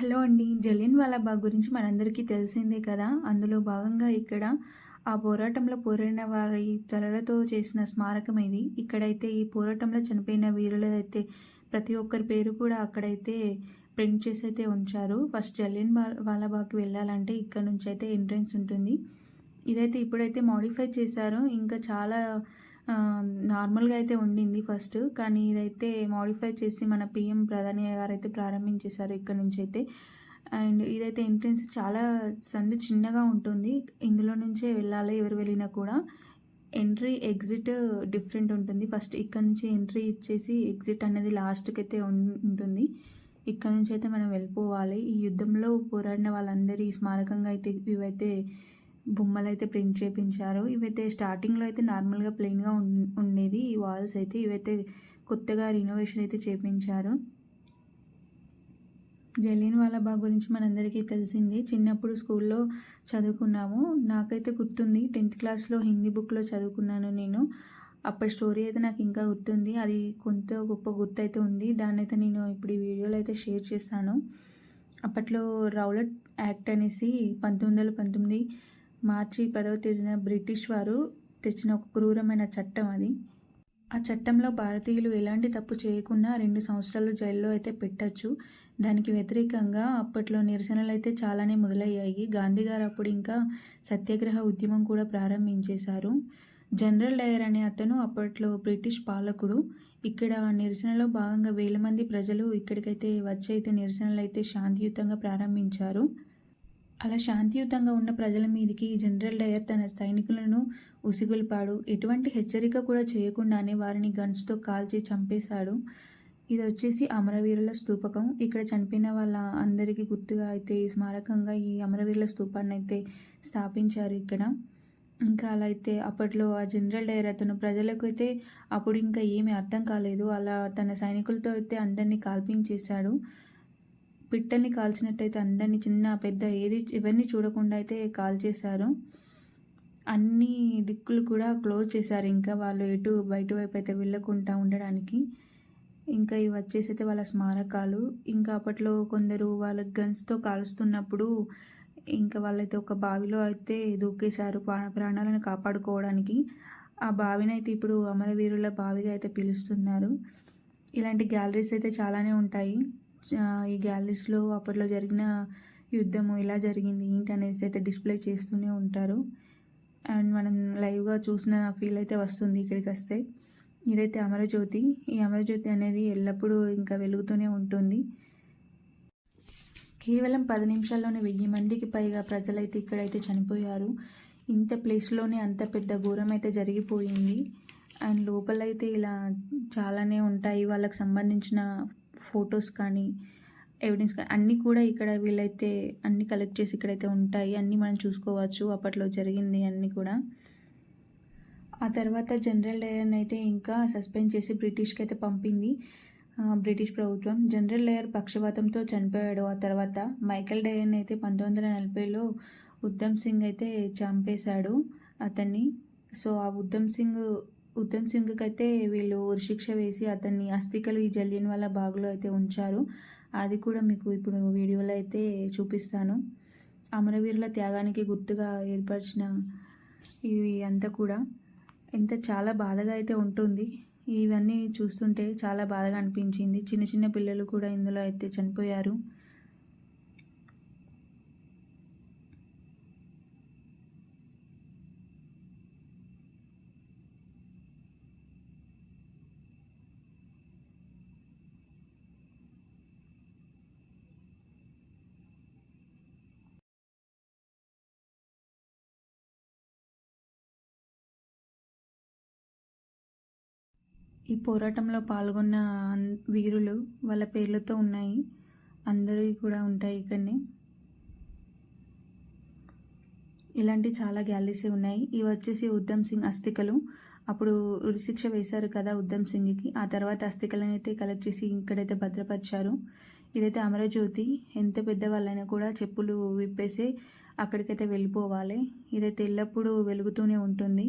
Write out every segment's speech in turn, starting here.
Hello అండి. జలియన్ వాలాబాగ్ గురించి మనందరికీ తెలిసిందే కదా? అందులో భాగంగా ఇక్కడ ఆ పోరాటంలో పోరాడిన వారి తలలతో చేసిన స్మారకం ఇది. ఇక్కడైతే ఈ పోరాటంలో చనిపోయిన వీరులైతే ప్రతి ఒక్కరి పేరు కూడా అక్కడైతే ప్రింట్ చేసి అయితే ఉంచారు. ఫస్ట్ జలియన్ వాలాబాగ్కి వెళ్ళాలంటే ఇక్కడ నుంచి అయితే ఎంట్రన్స్ ఉంటుంది. ఇదైతే ఇప్పుడైతే మాడిఫై చేశారు. ఇంకా చాలా నార్మల్గా అయితే ఉండింది ఫస్ట్. కానీ ఇదైతే మాడిఫై చేసి మన పిఎం ప్రధాని గారు అయితే ప్రారంభించేశారు ఇక్కడ నుంచి అయితే అండ్ ఇదైతే ఎంట్రన్స్ చాలా సందు చిన్నగా ఉంటుంది. ఇందులో నుంచే వెళ్ళాలి ఎవరు వెళ్ళినా కూడా. ఎంట్రీ ఎగ్జిట్ డిఫరెంట్ ఉంటుంది. ఫస్ట్ ఇక్కడ నుంచి ఎంట్రీ ఇచ్చేసి ఎగ్జిట్ అనేది లాస్ట్కి అయితే ఉంటుంది. ఇక్కడ నుంచి అయితే మనం వెళ్ళిపోవాలి. ఈ యుద్ధంలో పోరాడిన వాళ్ళందరి స్మారకంగా అయితే ఇవైతే బొమ్మలు అయితే ప్రింట్ చేయించారు ఇవైతే స్టార్టింగ్లో అయితే నార్మల్గా ప్లెయిన్గా ఉండేది. ఈ వాల్స్ అయితే ఇవైతే కొత్తగా రినోవేషన్ అయితే చేయించారు జలియన్ వాలాబాగ్ గురించి మనందరికీ తెలిసింది. చిన్నప్పుడు స్కూల్లో చదువుకున్నాము. నాకైతే గుర్తుంది. టెన్త్ క్లాస్లో హిందీ బుక్లో చదువుకున్నాను నేను. అప్పటి స్టోరీ అయితే నాకు ఇంకా గుర్తుంది. అది కొంత గొప్ప గుర్తైతే ఉంది. దాన్ని అయితే నేను ఇప్పుడు ఈ వీడియోలో అయితే షేర్ చేస్తాను. అప్పట్లో రౌలట్ యాక్ట్ అనేసి పంతొమ్మిది వందల పంతొమ్మిది మార్చి పదవ తేదీన బ్రిటిష్ వారు తెచ్చిన ఒక క్రూరమైన చట్టం అది. ఆ చట్టంలో భారతీయులు ఎలాంటి తప్పు చేయకుండా రెండు సంవత్సరాలు జైల్లో అయితే పెట్టచ్చు. దానికి వ్యతిరేకంగా అప్పట్లో నిరసనలు అయితే చాలానే మొదలయ్యాయి. గాంధీ గారు అప్పుడు ఇంకా సత్యాగ్రహ ఉద్యమం కూడా ప్రారంభించేశారు. జనరల్ డయర్ అనే అతను అప్పట్లో బ్రిటిష్ పాలకుడు. ఇక్కడ నిరసనలో భాగంగా వేల మంది ప్రజలు ఇక్కడికైతే వచ్చి అయితే నిరసనలు అయితే శాంతియుతంగా ప్రారంభించారు. అలా శాంతియుతంగా ఉన్న ప్రజల మీదకి జనరల్ డయర్ తన సైనికులను ఉసిగొల్పాడు. ఎటువంటి హెచ్చరిక కూడా చేయకుండానే వారిని గన్స్తో కాల్చి చంపేశాడు. ఇది వచ్చేసి అమరవీరుల స్తూపకం ఇక్కడ చనిపోయిన వాళ్ళ అందరికీ గుర్తుగా అయితే స్మారకంగా ఈ అమరవీరుల స్తూపాన్ని అయితే స్థాపించారు ఇక్కడ. ఇంకా అలా అయితే అప్పట్లో ఆ జనరల్ డైర్ అతను ప్రజలకు అయితే అప్పుడు ఇంకా ఏమీ అర్థం కాలేదు. అలా తన సైనికులతో అయితే అందరినీ కాల్పించేశాడు. పిట్టల్ని కాల్చినట్టయితే అందరినీ చిన్న పెద్ద ఏది ఇవన్నీ చూడకుండా అయితే కాల్చేశారు అన్ని దిక్కులు కూడా క్లోజ్ చేశారు. ఇంకా వాళ్ళు ఎటు బయట వైపు అయితే వెళ్ళకుండా ఉండడానికి. ఇంకా ఇవి వచ్చేసి అయితే వాళ్ళ స్మారకాలు. ఇంకా అప్పట్లో కొందరు వాళ్ళ గన్స్తో కాలుస్తున్నప్పుడు ఇంకా వాళ్ళైతే ఒక బావిలో అయితే దూకేశారు ప్రాణాలను కాపాడుకోవడానికి. ఆ బావిని అయితే ఇప్పుడు అమరవీరుల బావిగా అయితే పిలుస్తున్నారు. ఇలాంటి గ్యాలరీస్ అయితే చాలానే ఉంటాయి. ఈ గ్యాలరీస్లో అప్పట్లో జరిగిన యుద్ధము ఎలా జరిగింది ఏంటి అనేసి అయితే డిస్ప్లే చేస్తూనే ఉంటారు. అండ్ మనం లైవ్గా చూసిన ఫీల్ అయితే వస్తుంది ఇక్కడికి వస్తే. ఇదైతే అమరజ్యోతి. ఈ అమరజ్యోతి అనేది ఎల్లప్పుడూ ఇంకా వెలుగుతూనే ఉంటుంది. కేవలం పది నిమిషాల్లోనే వెయ్యి మందికి పైగా ప్రజలైతే ఇక్కడైతే చనిపోయారు. ఇంత ప్లేస్లోనే అంత పెద్ద ఘోరం అయితే జరిగిపోయింది. అండ్ లోపలైతే ఇలా చాలానే ఉంటాయి. వాళ్ళకి సంబంధించిన ఫొటోస్ కానీ ఎవిడెన్స్ కానీ అన్నీ కూడా ఇక్కడ వీళ్ళైతే అన్నీ కలెక్ట్ చేసి ఇక్కడైతే ఉంటాయి. అన్నీ మనం చూసుకోవచ్చు. అప్పట్లో జరిగింది అన్నీ కూడా. ఆ తర్వాత జనరల్ డయర్ని అయితే ఇంకా సస్పెండ్ చేసి బ్రిటిష్కి అయితే పంపింది బ్రిటిష్ ప్రభుత్వం. జనరల్ డయర్ పక్షపాతంతో చనిపోయాడు. ఆ తర్వాత మైకల్ డయర్ని అయితే పంతొమ్మిది వందల నలభైలో ఉద్దమ్ సింగ్ అయితే చంపేశాడు అతన్ని. సో ఆ ఉద్దమ్ సింగ్ ఉత్తమ్ సింగ్కి అయితే వీళ్ళు ఉరిశిక్ష వేసి అతన్ని అస్థికలు ఈ జలియన్ వాళ్ళ బాగులో అయితే ఉంచారు. అది కూడా మీకు ఇప్పుడు వీడియోలో అయితే చూపిస్తాను. అమరవీరుల త్యాగానికి గుర్తుగా ఏర్పరిచిన ఇవి అంతా కూడా ఎంత చాలా బాధగా అయితే ఉంటుంది. ఇవన్నీ చూస్తుంటే చాలా బాధగా అనిపించింది. చిన్న చిన్న పిల్లలు కూడా ఇందులో అయితే చనిపోయారు. ఈ పోరాటంలో పాల్గొన్న వీరులు వాళ్ళ పేర్లతో ఉన్నాయి. అందరివి కూడా ఉంటాయి ఇక్కడనే. ఇలాంటి చాలా గ్యాలరీస్ ఉన్నాయి. ఇవి వచ్చేసి ఉద్దమ్ సింగ్ అస్థికలు. అప్పుడు ఉరిశిక్ష వేశారు కదా ఉద్దమ్ సింగ్కి. ఆ తర్వాత అస్థికలను అయితే కలెక్ట్ చేసి ఇక్కడైతే భద్రపరిచారు. ఇదైతే అమరజ్యోతి ఎంత పెద్దవాళ్ళైనా కూడా చెప్పులు విప్పేసి అక్కడికైతే వెళ్ళిపోవాలి. ఇదైతే ఎల్లప్పుడూ వెలుగుతూనే ఉంటుంది.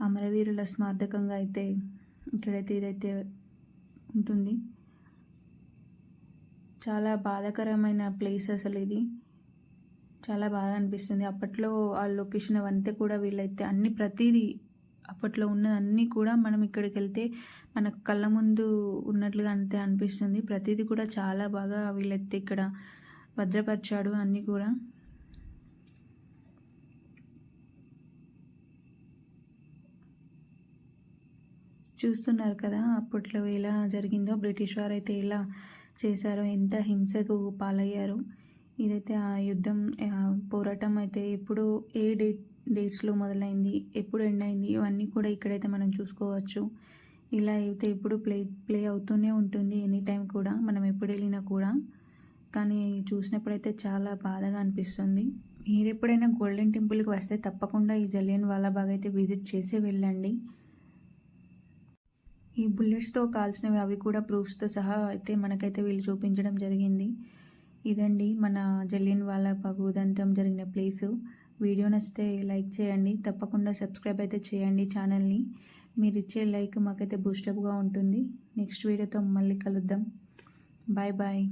అమరవీరుల స్మార్థకంగా అయితే ఇక్కడైతే ఇదైతే ఉంటుంది. చాలా బాధాకరమైన ప్లేస్ అసలు ఇది. చాలా బాగా అనిపిస్తుంది. అప్పట్లో ఆ లొకేషన్ అవంతా కూడా వీళ్ళైతే అన్ని ప్రతిదీ అప్పట్లో ఉన్నదన్నీ కూడా మనం ఇక్కడికి వెళ్తే మన కళ్ళ ముందు ఉన్నట్లుగా అంతే అనిపిస్తుంది. ప్రతిదీ కూడా చాలా బాగా వీళ్ళైతే ఇక్కడ భద్రపరిచాడు అన్నీ కూడా. చూస్తున్నారు కదా అప్పట్లో ఎలా జరిగిందో బ్రిటిష్ వారు అయితే ఎలా చేశారో ఎంత హింసకు పాలయ్యారు. ఇదైతే ఆ యుద్ధం పోరాటం అయితే ఎప్పుడు ఏ డేట్ డేట్స్లో మొదలైంది ఎప్పుడు ఎండ్ అయింది ఇవన్నీ కూడా ఇక్కడైతే మనం చూసుకోవచ్చు. ఇలా అయితే ఎప్పుడు ప్లే ప్లే అవుతూనే ఉంటుంది ఎనీ టైం కూడా మనం ఎప్పుడు వెళ్ళినా కూడా. కానీ చూసినప్పుడైతే చాలా బాధగా అనిపిస్తుంది. మీరు ఎప్పుడైనా గోల్డెన్ టెంపుల్కి వస్తే తప్పకుండా ఈ జలియన్ వాలాబాగ్ అయితే విజిట్ చేసే వెళ్ళండి. ఈ బుల్లెట్స్తో కాల్చినవి అవి కూడా ప్రూఫ్స్తో సహా అయితే మనకైతే వీళ్ళు చూపించడం జరిగింది. ఇదండి మన జల్లిన్ వాళ్ళ పగుదంతం జరిగిన ప్లేసు. వీడియో నచ్చితే లైక్ చేయండి. తప్పకుండా సబ్స్క్రైబ్ అయితే చేయండి ఛానల్ని. మీరు ఇచ్చే లైక్ మాకైతే బూస్టప్గా ఉంటుంది. నెక్స్ట్ వీడియోతో మళ్ళీ కలుద్దాం. Bye bye.